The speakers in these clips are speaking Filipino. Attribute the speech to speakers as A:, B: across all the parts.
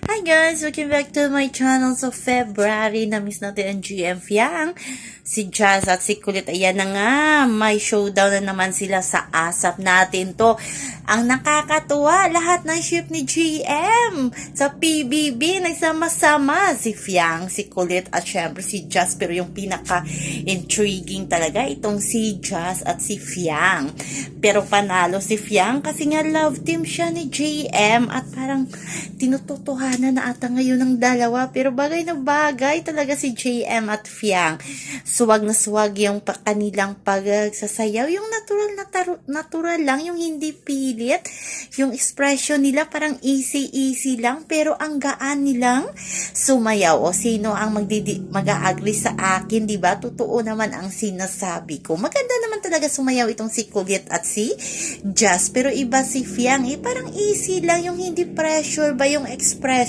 A: Hi guys! Welcome back to my channel. So, February, na-miss natin ang GM Fiang. Si Jazz at si Kulit. Ayan na nga, may showdown na naman sila sa asap natin to. Ang nakakatuwa, lahat ng ship ni GM sa PBB, nagsama-sama. Si Fiang, si Kulit, at syempre si Jazz. Pero yung pinaka-intriguing talaga, itong si Jazz at si Fiang. Pero panalo si Fiang kasi nga love team siya ni GM at parang tinututuhanan na ata ngayon ng dalawa pero bagay na bagay talaga si JM at Fiang. Suwag na suwag yung kanilang pagsasayaw, yung natural na natural lang, yung hindi pilit, yung expression nila parang easy-easy lang pero ang gaan nilang sumayaw o sino ang mag-agree sa akin, di ba? Totoo naman ang sinasabi ko. Maganda naman talaga sumayaw itong si Kulit at si Jazz pero iba si Fiang eh parang easy lang yung hindi pressure ba yung expression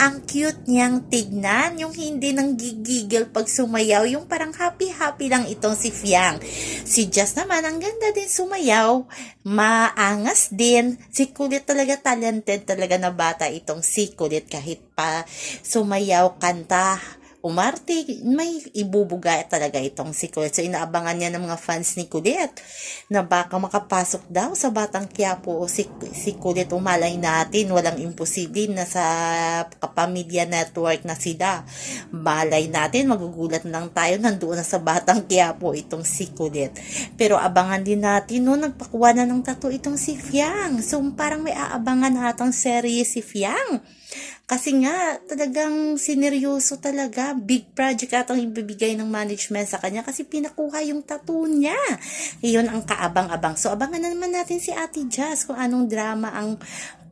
A: ang cute niyang tignan yung hindi nang gigigil pag sumayaw yung parang happy happy lang itong si Fiang. Si Jazz naman ang ganda din sumayaw. Maangas din. Si Kulit talaga talented talaga na bata itong si Kulit. Kahit pa sumayaw kanta umarte, may ibubuga talaga itong si Kulit. So, inaabangan niya ng mga fans ni Kulit na baka makapasok daw sa Batang Quiapo o si, si Kulit. Umalay natin, walang imposible na sa kapamilya network na sila. Malay natin, magugulat lang tayo, nandoon na sa Batang Quiapo itong si Kulit. Pero abangan din natin, no, nagpakuha na ng tattoo itong si Fiang. So, parang may aabangan natang serye si Fiang. Kasi nga, talagang sineryoso talaga. Big project atang ibibigay ng management sa kanya kasi pinakuha yung tattoo niya. Iyon ang kaabang-abang. So, abangan na naman natin si Ate Jazz kung anong drama ang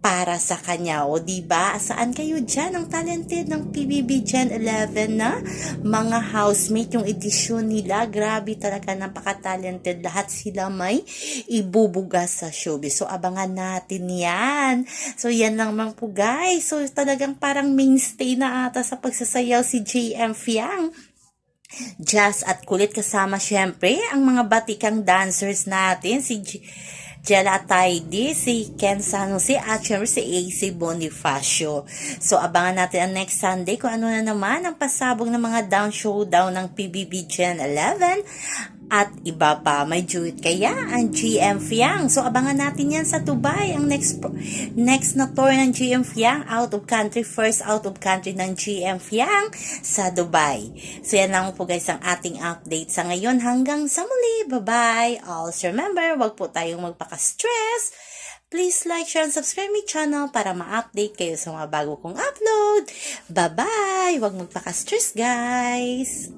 A: para sa kanya. O, di ba Saan kayo dyan? Ang talented ng PBB Gen 11 na mga housemate, yung edisyon nila. Grabe talaga, napaka-talented. Lahat sila may ibubuga sa showbiz. So, abangan natin yan. So, yan lang man po, guys. So, talagang parang mainstay na ata sa pagsasayaw si JM Fiang. Jazz at kulit kasama syempre ang mga batikang dancers natin si J- Jella Taidi, si Ken Sanusi at syempre si AC Bonifacio. So abangan natin ang next Sunday kung ano na naman ang pasabog ng mga down showdown ng PBB Gen 11 at iba pa. May duet kaya ang GM Fiang. So abangan natin yan sa Dubai. Ang next next na tour ng GM Fiang out of country. First out of country ng GM Fiang sa Dubai. So yan lang po guys ang ating update sa ngayon. Hanggang sa muli. Bye-bye. Also remember, wag po tayong magpaka-stress. Please like, share, and subscribe my channel para ma-update kayo sa mga bago kong upload. Bye-bye! Huwag magpaka-stress, guys!